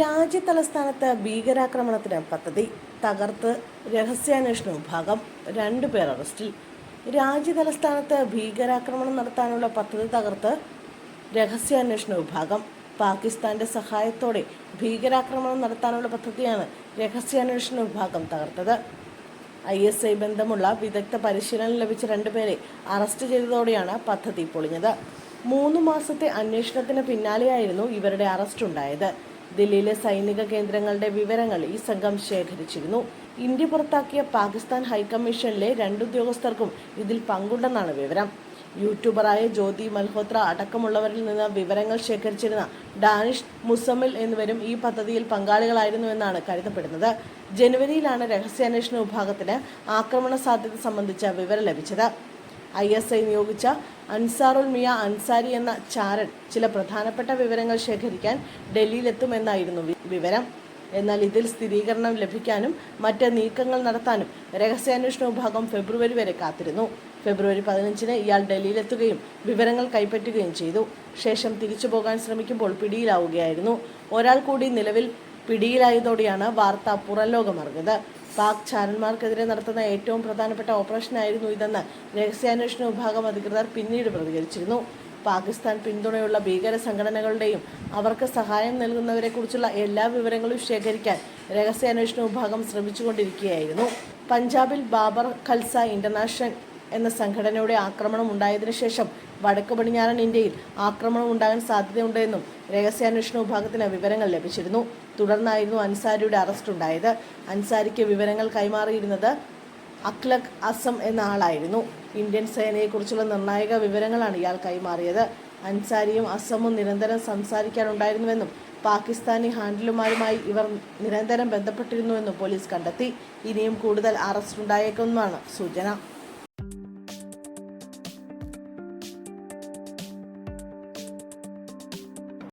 രാജ്യതലസ്ഥാനത്ത് ഭീകരാക്രമണത്തിന് പദ്ധതി തകർത്ത് രഹസ്യാന്വേഷണ വിഭാഗം രണ്ടുപേർ അറസ്റ്റിൽ. രാജ്യതലസ്ഥാനത്ത് ഭീകരാക്രമണം നടത്താനുള്ള പദ്ധതി തകർത്ത് രഹസ്യാന്വേഷണ വിഭാഗം. പാകിസ്ഥാന്റെ സഹായത്തോടെ ഭീകരാക്രമണം നടത്താനുള്ള പദ്ധതിയാണ് രഹസ്യാന്വേഷണ വിഭാഗം തകർത്തത്. ഐ എസ് ഐ ബന്ധമുള്ള വിദഗ്ധ പരിശീലനം ലഭിച്ച രണ്ടുപേരെ അറസ്റ്റ് ചെയ്തതോടെയാണ് പദ്ധതി പൊളിഞ്ഞത്. മൂന്ന് മാസത്തെ അന്വേഷണത്തിന് പിന്നാലെയായിരുന്നു ഇവരുടെ അറസ്റ്റ് ഉണ്ടായത്. ദില്ലിയിലെ സൈനിക കേന്ദ്രങ്ങളുടെ വിവരങ്ങൾ ഈ സംഘം ശേഖരിച്ചിരുന്നു. ഇന്ത്യ പുറത്താക്കിയ പാകിസ്ഥാൻ ഹൈക്കമ്മീഷനിലെ രണ്ട് ഉദ്യോഗസ്ഥർക്കും ഇതിൽ പങ്കുണ്ടെന്നാണ് വിവരം. യൂട്യൂബറായ ജ്യോതി മൽഹോത്ര അടക്കമുള്ളവരിൽ നിന്ന് വിവരങ്ങൾ ശേഖരിച്ചിരുന്ന ഡാനിഷ് മുസമിൽ എന്നിവരും ഈ പദ്ധതിയിൽ പങ്കാളികളായിരുന്നുവെന്നാണ് കരുതപ്പെടുന്നത്. ജനുവരിയിലാണ് രഹസ്യാന്വേഷണ വിഭാഗത്തിന് ആക്രമണ സാധ്യത സംബന്ധിച്ച വിവരം ലഭിച്ചത്. ഐ എസ് ഐ നിയോഗിച്ച അൻസാറുൽ മിയ അൻസാരി എന്ന ചാരൻ ചില പ്രധാനപ്പെട്ട വിവരങ്ങൾ ശേഖരിക്കാൻ ഡൽഹിയിലെത്തുമെന്നായിരുന്നു വിവരം. എന്നാൽ ഇതിൽ സ്ഥിരീകരണം ലഭിക്കാനും മറ്റ് നീക്കങ്ങൾ നടത്താനും രഹസ്യാന്വേഷണ വിഭാഗം ഫെബ്രുവരി വരെ കാത്തിരുന്നു. ഫെബ്രുവരി പതിനഞ്ചിന് ഇയാൾ ഡൽഹിയിലെത്തുകയും വിവരങ്ങൾ കൈപ്പറ്റുകയും ചെയ്തു. ശേഷം തിരിച്ചു പോകാൻ ശ്രമിക്കുമ്പോൾ പിടിയിലാവുകയായിരുന്നു. ഒരാൾ കൂടി നിലവിൽ പിടിയിലായതോടെയാണ് വാർത്ത പുറംലോകം അറിഞ്ഞത് പാക് ചാരന്മാർക്കെതിരെ നടത്തുന്ന ഏറ്റവും പ്രധാനപ്പെട്ട ഓപ്പറേഷനായിരുന്നു ഇതെന്ന് രഹസ്യാന്വേഷണ വിഭാഗം അധികൃതർ പിന്നീട് പ്രതികരിച്ചിരുന്നു. പാകിസ്ഥാൻ പിന്തുണയുള്ള ഭീകര സംഘടനകളുടെയും അവർക്ക് സഹായം നൽകുന്നവരെക്കുറിച്ചുള്ള എല്ലാ വിവരങ്ങളും ശേഖരിക്കാൻ രഹസ്യാന്വേഷണ വിഭാഗം ശ്രമിച്ചുകൊണ്ടിരിക്കുകയായിരുന്നു. പഞ്ചാബിൽ ബാബർ ഖൽസ ഇന്റർനാഷണൽ എന്ന സംഘടനയുടെ ആക്രമണം ഉണ്ടായതിനു ശേഷം വടക്ക് പടിഞ്ഞാറൻ ഇന്ത്യയിൽ ആക്രമണം ഉണ്ടാകാൻ സാധ്യതയുണ്ടെന്നും രഹസ്യാന്വേഷണ വിഭാഗത്തിന് വിവരങ്ങൾ ലഭിച്ചിരുന്നു. തുടർന്നായിരുന്നു അൻസാരിയുടെ അറസ്റ്റ് ഉണ്ടായത്. അൻസാരിക്ക് വിവരങ്ങൾ കൈമാറിയിരുന്നത് അഖ്ലഖ് അസം എന്ന ആളായിരുന്നു. ഇന്ത്യൻ സേനയെക്കുറിച്ചുള്ള നിർണായക വിവരങ്ങളാണ് ഇയാൾ കൈമാറിയത്. അൻസാരിയും അസമും നിരന്തരം സംസാരിക്കാനുണ്ടായിരുന്നുവെന്നും പാകിസ്ഥാനി ഹാൻഡിലുമാരുമായി ഇവർ നിരന്തരം ബന്ധപ്പെട്ടിരുന്നുവെന്നും പോലീസ് കണ്ടെത്തി. ഇനിയും കൂടുതൽ അറസ്റ്റ് ഉണ്ടായേക്കുമെന്നാണ് സൂചന.